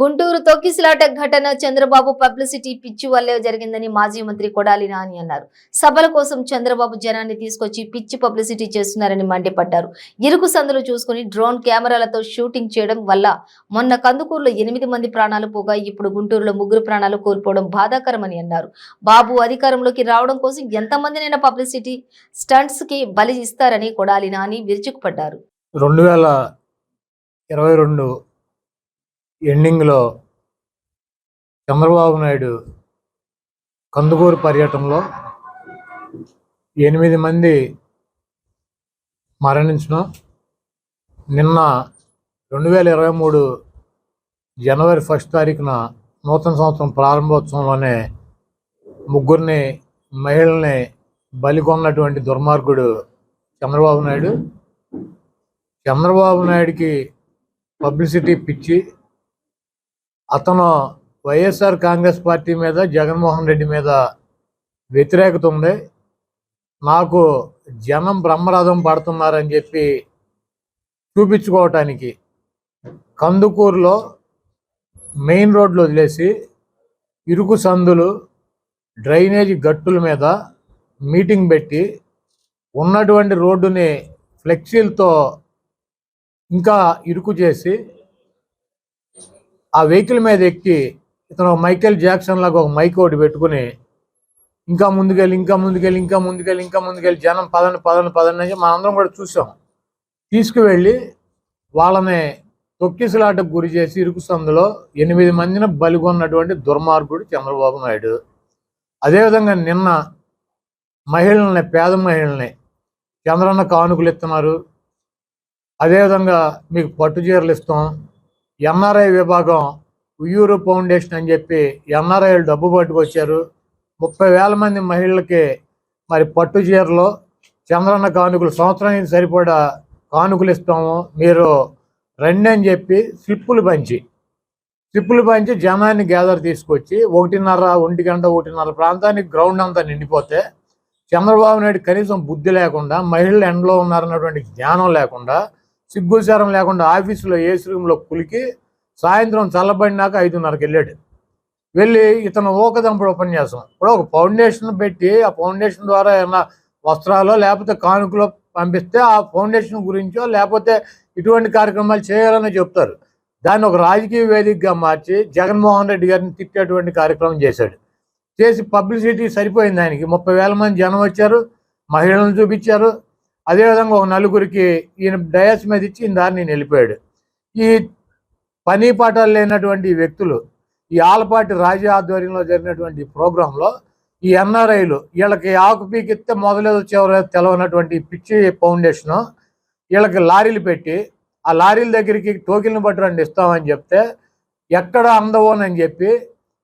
గుంటూరు తొక్కిసలాట ఘటన చంద్రబాబు పబ్లిసిటీ పిచ్చి వల్లే జరిగిందని మాజీ మంత్రి కొడాలి నాని అన్నారు. సభల కోసం చంద్రబాబు జనాన్ని తీసుకొచ్చి పిచ్చి పబ్లిసిటీ చేస్తున్నారని మండిపడ్డారు. ఇరుకు సందులు చూసుకుని డ్రోన్ కెమెరాలతో షూటింగ్ చేయడం వల్ల మొన్న కందుకూరులో ఎనిమిది మంది ప్రాణాలు పోగా ఇప్పుడు గుంటూరులో ముగ్గురు ప్రాణాలు కోల్పోవడం బాధాకరమని అన్నారు. బాబు అధికారంలోకి రావడం కోసం ఎంతమందినైనా పబ్లిసిటీ స్టంట్స్కి బలి ఇస్తారని కొడాలి నాని విరుచుకుపడ్డారు. రెండు వేల ఇరవై రెండు ఎండింగ్లో చంద్రబాబు నాయుడు కందుకూరు పర్యటనలో ఎనిమిది మంది మరణించడం నిన్న రెండు వేల ఇరవై మూడు జనవరి ఫస్ట్ తారీఖున నూతన సంవత్సరం ప్రారంభోత్సవంలోనే ముగ్గురిని మహిళల్ని బలికొన్నటువంటి దుర్మార్గుడు చంద్రబాబు నాయుడు. చంద్రబాబు నాయుడికి పబ్లిసిటీ పిచ్చి అతను వైఎస్ఆర్ కాంగ్రెస్ పార్టీ మీద జగన్మోహన్ రెడ్డి మీద వ్యతిరేకత ఉంది. నాకు జనం బ్రహ్మరథం పడుతున్నారని చెప్పి చూపించుకోవటానికి కందుకూరులో మెయిన్ రోడ్లు వదిలేసి ఇరుకు సందులు డ్రైనేజీ గట్టుల మీద మీటింగ్ పెట్టి ఉన్నటువంటి రోడ్డుని ఫ్లెక్సీలతో ఇంకా ఇరుకు చేసి ఆ వెహికల్ మీద ఎక్కి ఇతను మైకేల్ జాక్సన్ లాగా ఒక మైక్ ఒకటి పెట్టుకుని ఇంకా ముందుకెళ్ళి ఇంకా ముందుకెళ్ళి ఇంకా ముందుకెళ్ళి ఇంకా ముందుకెళ్ళి జనం పదండి పదండి పదండి అని మనందరం కూడా చూసాం. తీసుకువెళ్ళి వాళ్ళని తొక్కిసలాటకు గురి చేసి ఇరుకు సందులో ఎనిమిది మందిని బలిగొన్నటువంటి దుర్మార్గుడు చంద్రబాబు నాయుడు. అదేవిధంగా నిన్న మహిళల్ని పేద మహిళల్ని చంద్రన్న కానుకలు ఇస్తున్నారు. అదేవిధంగా మీకు పట్టు చీరలు ఇస్తాం. ఎన్ఆర్ఐ విభాగం ఉయ్యూరు ఫౌండేషన్ అని చెప్పి ఎన్ఆర్ఐలు డబ్బు పట్టుకొచ్చారు. ముప్పై వేల మంది మహిళలకి మరి పట్టు చీరలు చంద్రన్న కానుకలు సంవత్సరానికి సరిపడా కానుకలు ఇస్తాము. మీరు రండి అని చెప్పి స్లిప్పులు పంచి స్లిప్పులు పంచి జనాన్ని గ్యాదర్ తీసుకొచ్చి ఒకటిన్నర ఒంటి గంట ఒకటిన్నర ప్రాంతానికి గ్రౌండ్ అంతా నిండిపోతే చంద్రబాబు నాయుడు కనీసం బుద్ధి లేకుండా మహిళలు ఎండలో ఉన్నారన్నటువంటి జ్ఞానం లేకుండా సిగ్గుచారం లేకుండా ఆఫీసులో ఏసీ రూమ్లో కులికి సాయంత్రం చల్లబడినాక ఐదున్నరకి వెళ్ళాడు. వెళ్ళి ఇతను ఊకదంపుడు ఉపన్యాసం. ఇప్పుడు ఒక ఫౌండేషన్ పెట్టి ఆ ఫౌండేషన్ ద్వారా ఏమన్నా వస్త్రాలు లేకపోతే కానుకలో పంపిస్తే ఆ ఫౌండేషన్ గురించో లేకపోతే ఇటువంటి కార్యక్రమాలు చేయాలని చెప్తారు. దాన్ని ఒక రాజకీయ వేదికగా మార్చి జగన్మోహన్ రెడ్డి గారిని తిట్టేటువంటి కార్యక్రమం చేశాడు. చేసి పబ్లిసిటీ సరిపోయింది ఆయనకి. ముప్పై వేల మంది జనం వచ్చారు. మహిళలను చూపించారు. అదేవిధంగా ఒక నలుగురికి ఈయన డయాస్ మీద ఇచ్చి ఈయన దారిని వెళ్ళిపోయాడు ఈ పని పాఠాలు లేనటువంటి వ్యక్తులు ఈ ఆలపాటి రాజా ఆధ్వర్యంలో జరిగినటువంటి ప్రోగ్రాంలో ఈ ఎన్ఆర్ఐలు వీళ్ళకి ఆకు పీకిస్తే మొదలేదో చివరి తెలవనటువంటి పిచ్చి ఫౌండేషను వీళ్ళకి లారీలు పెట్టి ఆ లారీల దగ్గరికి టోకెన్లు పట్టురండి ఇస్తామని చెప్తే ఎక్కడ అందవోనని చెప్పి